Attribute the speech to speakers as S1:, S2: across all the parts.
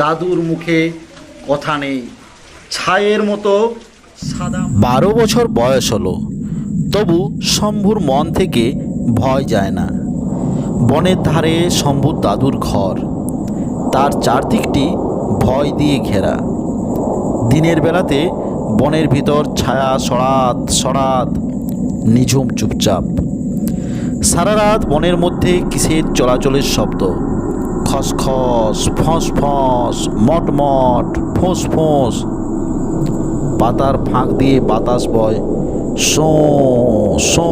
S1: দাদুর মুখে কথা নেই, ছায়ের মতো সাদা
S2: বারো বছর বয়স হলো, তবু শম্ভুর মন থেকে ভয় যায় না। বনের ধারে শম্ভুর দাদুর ঘর, তার চারদিকটি ভয় দিয়ে ঘেরা। দিনের বেলাতে বনের ভিতর ছায়া সরাত সরাত নিঝুম চুপচাপ। সারা রাত বনের মধ্যে কিসের চলাচলের শব্দ? খসখস ফস ফস মটমট ফোঁস ফোঁস পাতার ফাঁক দিয়ে বাতাস বয় শো শো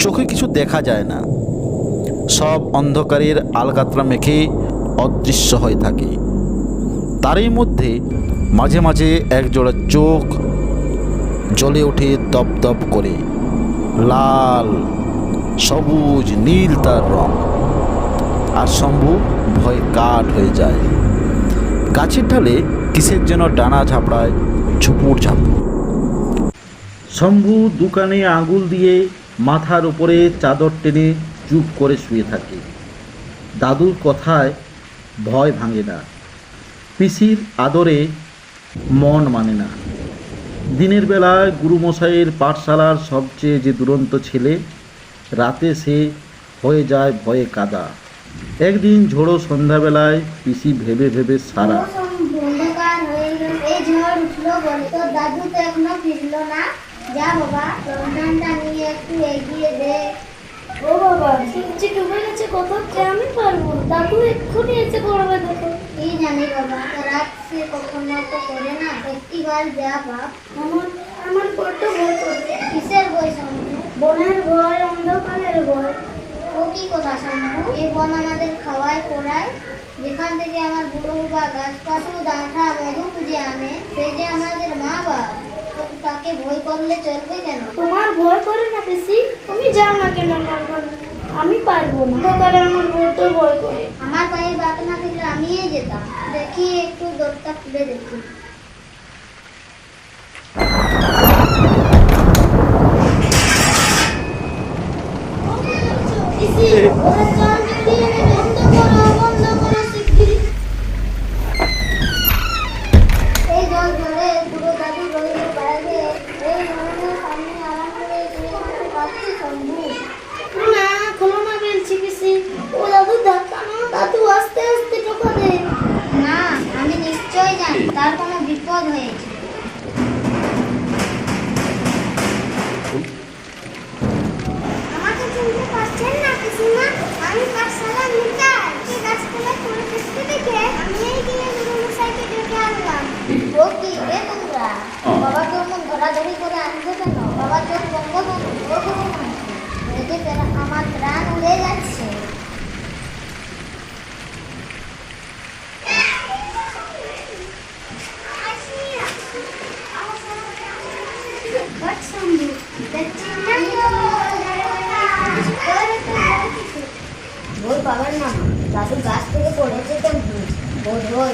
S2: চোখে কিছু দেখা যায় না। সব অন্ধকারের আলকাতরা মেখে অদৃশ্য হয়ে থাকে। তারই মধ্যে মাঝে মাঝে একজোড়া চোখ জ্বলে ওঠে দপ দপ করে। লাল, সবুজ, নীল তার রং। আর শম্ভু ভয়ে কাঠ হয়ে যায়। গাছের ঢালে কিসের যেন ডানা ঝাপড়ায়, ঝুপুর ঝাপুর।
S1: শম্ভু দোকানে আঙুল দিয়ে মাথার উপরে চাদর টেনে চুপ করে শুয়ে থাকে। দাদুর কথায় ভয় ভাঙে না। পিসির আদরে মন মানে না। দিনের বেলায় গুরুমশাইয়ের পাঠশালার সবচেয়ে যে দুরন্ত ছেলে, রাতে সে হয়ে যায় ভয়ে কাদা। একদিন ঝোড়ো সন্ধ্যাবেলায় পিসি ভেবে ভেবে সারা।
S3: দাদু তো এখনও ফিরলো না। যা বাবা রমজানটা নিয়ে একটু এগিয়ে দে।
S4: ও বাবা সূর্যি ডুবে গেছে কত আমি পারব। দাদু এক্ষুনি এসে পড়বে দেখো।
S3: কি জানি বাবা রাত সে কখনো তো করে না একটিবার যা বাপ
S4: আমার আমার বড্ড ভয় করবে।
S3: কিসের বই শম্ভু
S4: বনের ভয় অন্ধকারের ভয়।
S3: ও কি কথা শম্ভু এই বন আমাদের খাওয়ায় পড়ায়। যেখান থেকে আমার বুড়ো বাবা গাছ পাশু ডাঁঠা মধু খুঁজে আনে সে যে আমাদের মা বাপ। তাকে ভয় করলে চলবে কেন
S4: তোমার ভয় করে না পিসি তুমি যাও না কেন আমি পারব না অন্ধকারে আমার বড্ড ভয় করে
S3: আমার পায়ে বাপ না থাকলে আমিই যেতাম দেখি একটু দরটা খুলে দেখি
S4: পিসি ওরা জল বেরিয়ে এনে বন্ধ করো বন্ধ করো শিগগিরই
S3: এই জল ধরে পুরো দাদু রইল বাইরে এই মনের সামনে আরাম করে তুমি আমাকে পাচ্ছি শম্ভু
S4: না খোলো না বলছি পিসি ও দাদু ধাক্কা না দাদু আস্তে আস্তে টোকা দে
S3: না আমি নিশ্চয়ই জানি তার কোনো বিপদ হয়েছে আমাকে চিনতে পারছেন না পিসিমা আমি পাঠশালার মিটার এই গাছগুলো ফুল দেখতে দেখে আমি এই গিয়ে গুরুমশাইকে ডেকে আনলাম ও কি রে তোমরা বাবাকে অমন ধরাধরি করে আনছো কেন বাবা চোখ বন্ধ করো ও গুরুমশাই দেখে তেরা- আমার প্রাণ উড়ে যাচ্ছে বই পাবেন না দাদু গাছ থেকে পড়েছে তো বই বই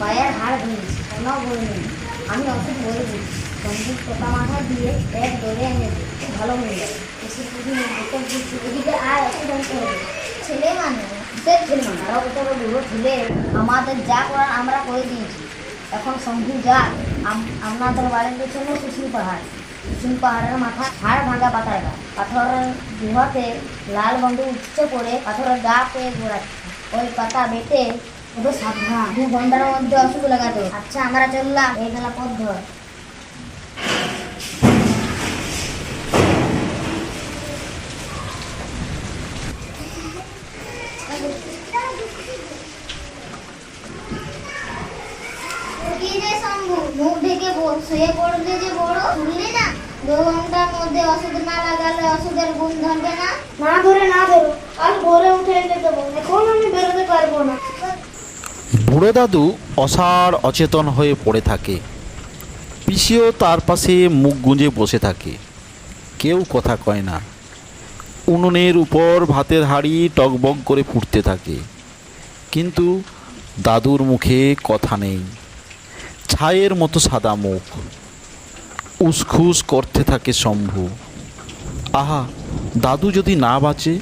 S3: পায়ের হাড় ভেঙেছে কোনো বই নেই আমি ওষুধ বই দিচ্ছি সঞ্জীব পোকা মাথা দিয়ে আর ছেলে ছেলে ছেলে আমাদের যা করার আমরা করে দিয়েছি এখন শম্ভু যা আপনাদের বাড়ির পেছনে সুশীল পাহাড় সুশীল পাহাড়ের মাথা হাড় ভাঙা পাতায় গা পাথরের গুহাতে লাল বন্ধু উঠছে পড়ে পাথরের গা পেয়ে ঘোরাচ্ছে ওই পাতা বেটে ওদের সাবধান দু ঘণ্টার মধ্যে অসুখ লাগাতো আচ্ছা আমরা চললাম এই গেলা পথ ধর কি রে শম্ভু মুখ ঢেকে শুয়ে পড়লে যে বড় শুনলি না? দু ঘণ্টার মধ্যে ওষুধ না লাগালে ওষুধের গুণ ধরবে না?
S4: না ধরে না ধরো আর ভোরে উঠে এনে দেবো এখন আমি বেরোতে পারব না।
S2: বুড়ো দাদু অসাড় অচেতন হয়ে পড়ে থাকে। পিসিও তার পাশে মুখ গুঁজে বসে থাকে। কেউ কথা কয় না। উনুনের উপর ভাতের হাঁড়ি টকবক করে ফুটতে থাকে। কিন্তু দাদুর মুখে কথা নেই। ছায়ের মতো সাদা মুখ। উসখুস করতে থাকে শম্ভু। আহা, দাদু যদি না বাঁচে,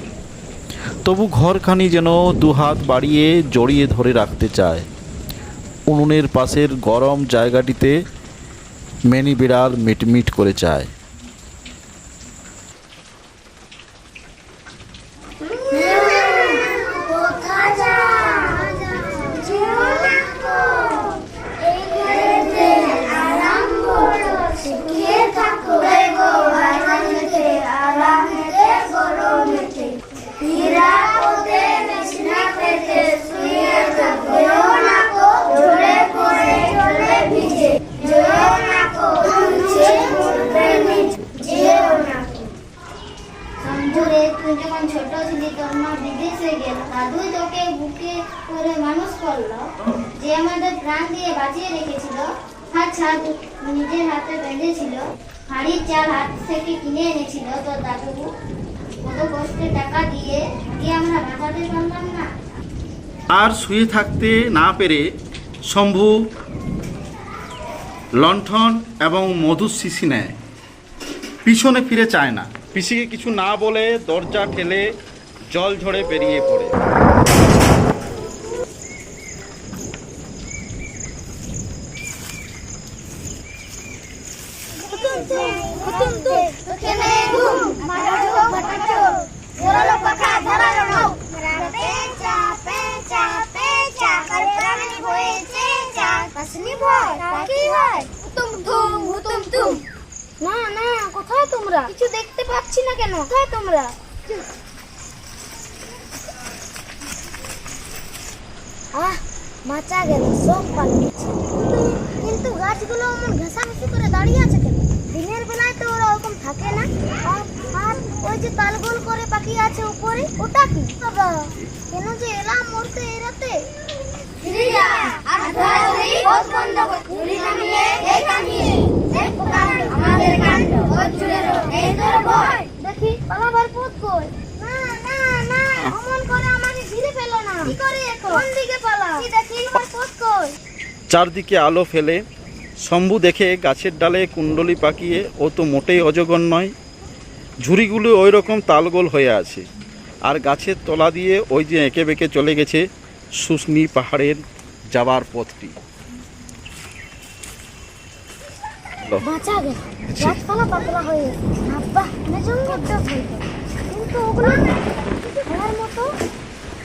S2: তবু ঘরখানি যেন দুহাত বাড়িয়ে জড়িয়ে ধরে রাখতে চায়। উনুনের পাশের গরম জায়গাটিতে মেনি বিড়াল মিটমিট করে চায়
S4: কোথায় যাও যেও না গো এই ঘরেতে আরাম করো সুখে থাকো গো আরামেতে আরামেতে গরমেতে নিরাপদে বিছনা পেতে শুয়ে থাকো যেও না গো ঝরে পড়ে চলে ভিজে যেও না গো মুছে পড়বে নিচ যেও না গো সঞ্জুরে তুই যখন ছোট ছিলি তোর মা বিদেশে গেল। দাদুই তোকে বুকে করে মানুষ করল, যে আমাদের প্রাণ দিয়ে বাঁচিয়ে রেখেছিল। হাত ছাদ নিজের হাতে বেঁধেছিল। হাড়ির চাল হাত থেকে কিনে এনেছিল। তোর দাদু কত কষ্টে টাকা দিয়ে দিয়ে আমরা বাঁচাতে পারলাম না?
S1: আর শুয়ে থাকতে না পেরে শম্ভু লণ্ঠন এবং মধুর শিশি নেয়। পিছনে ফিরে চায় না। পিসিকে কিছু না বলে দরজা ঠেলে জল ঝরে বেরিয়ে পড়ে
S4: এখানে ঘুম মারাঠো মারাঠো জোরালো পাখা ধরালো নাও পেঁচা পেঁচা পেঁচা আর প্রাণী হয়েছে চা আসনি ভয় কি হয় তুম তুম হুতুম তুম না না কোথায় তোমরা কিছু দেখতে পাচ্ছি না কেন? কোথায় তোমরা? আহ বাঁচা গেল, সব পালিয়েছে। কিন্তু গাছগুলো অমন ঘেঁষাঘেঁষি করে দাঁড়িয়ে আছে কেন? দিনের বেলায় তো ওরা ওরকম থাকে না। আর ওই যে তালগোল করে পাখি আছে উপরে, ওটা কি? বাবা, কেন যে এলাম মরতে এই রাতে ফিরে যা আর ধরাধরি পথ বন্ধ কর ঘুরি নামিয়ে এই কামিয়ে দেখ কাণ্ড আমাদের কাণ্ড পথ জুড়ে রো এই তোর ভয় দেখি পালাবার পথ কই না না না অমন করে আমাকে ঘিরে ফেলো না কি করে এখন কোন দিকে পালা কি দেখি আমার পথ কই
S1: চারদিকে আলো ফেলে। শম্ভু দেখে গাছের ডালে কুণ্ডলি পাকিয়ে ও তো মোটেই অজগর নয়। ঝুড়িগুলো ওই রকম তালগোল হয়ে আছে। আর গাছের তলা দিয়ে ওই যে এঁকে বেঁকে চলে গেছে শুশনি পাহাড়ের যাবার পথটি।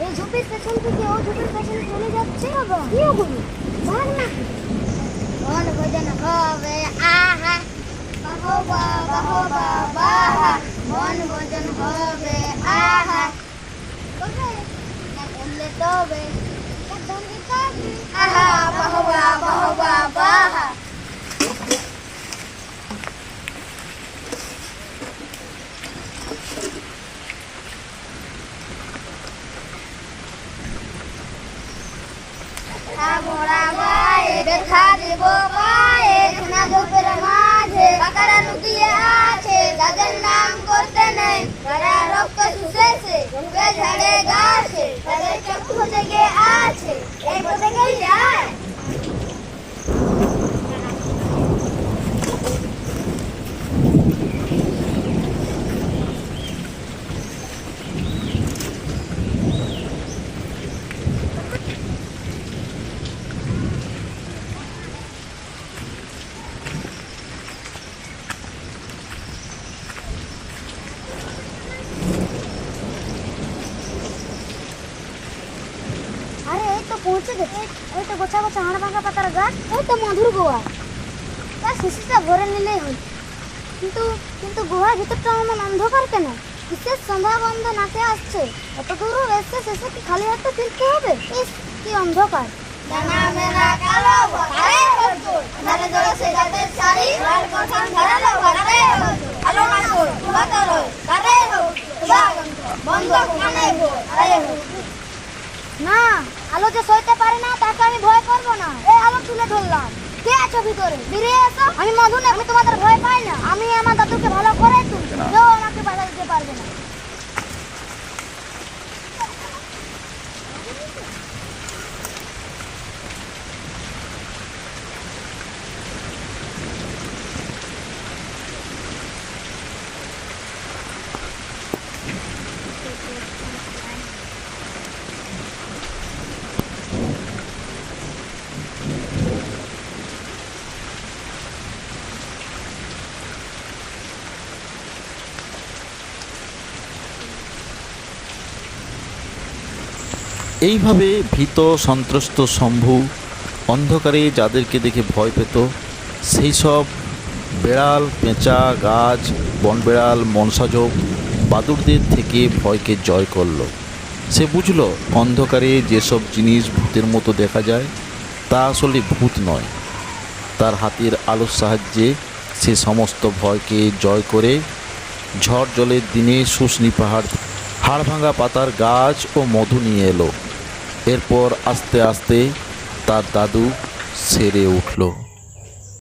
S4: এই ঝোপের পেছন থেকে ও ঝোপের পেছনে চলে যাচ্ছে বাবা কি ওগুলো? ভাগ না বন ভোজন হবে আহা বাহবা বাহবা বাহা বন ভোজন হবে আহা না করলে তবে আহা বাহবা বাহবা বাহা ঘোড়া গায়ে দেখা দেব পায়ে সোনা ঝোপের মাঝে কাকারা লুকিয়ে আছে যাদের নাম করতে নেই তারা রক্ত শুষেছে ঝোপে ঝাড়ে গাছে তাদের চক্ষু থেকে আছে এই পথে যায় আরে এই তো পৌঁছে গেছে। ওই তো গোছা গোছা হাড় ভাঙা পাতার গাছ, ওই তো মধুর গোয়া। তার শিশিটা ভরে নিলেই হয় কিন্তু কিন্তু গুহার ভিতরটা এমন অন্ধকার কেন? বিশেষ সন্ধ্যা বন্ধ নাকে আসছে। এত দূর এসে শেষে কি খালি হাতে ফিরতে হবে? কি অন্ধকার। ঘরে ঘরে ঘরে বন্ধ। কানে না, আলো যে সইতে পারে না, তাকে আমি ভয় করব না। এই আলো তুলে ধরলাম। কে আছো ভিতরে? বেরিয়ে এসো। আমি মধু না, আমি তোমাদের ভয় পাই না। আমি আমার দাদুকে ভালো করে তুলছি। কেউ আমাকে বাধা দিতে পারবে না।
S2: এইভাবে ভীত, সন্ত্রস্ত, শম্ভু অন্ধকারে যাদেরকে দেখে ভয় পেত, সেই সব বেড়াল, পেঁচা, গাছ, বনবেড়াল মনসাজক বাদুড়দের থেকে ভয়কে জয় করল। সে বুঝলো অন্ধকারে যেসব জিনিস ভূতের মতো দেখা যায়, তা আসলে ভূত নয়। তার হাতের আলোর সাহায্যে সে সমস্ত ভয়কে জয় করে ঝড় জলের দিনে শুশনি পাহাড় হাড় ভাঙা পাতার গাছ ও মধু নিয়ে এলো। এরপর আস্তে আস্তে তার দাদু সেরে উঠল।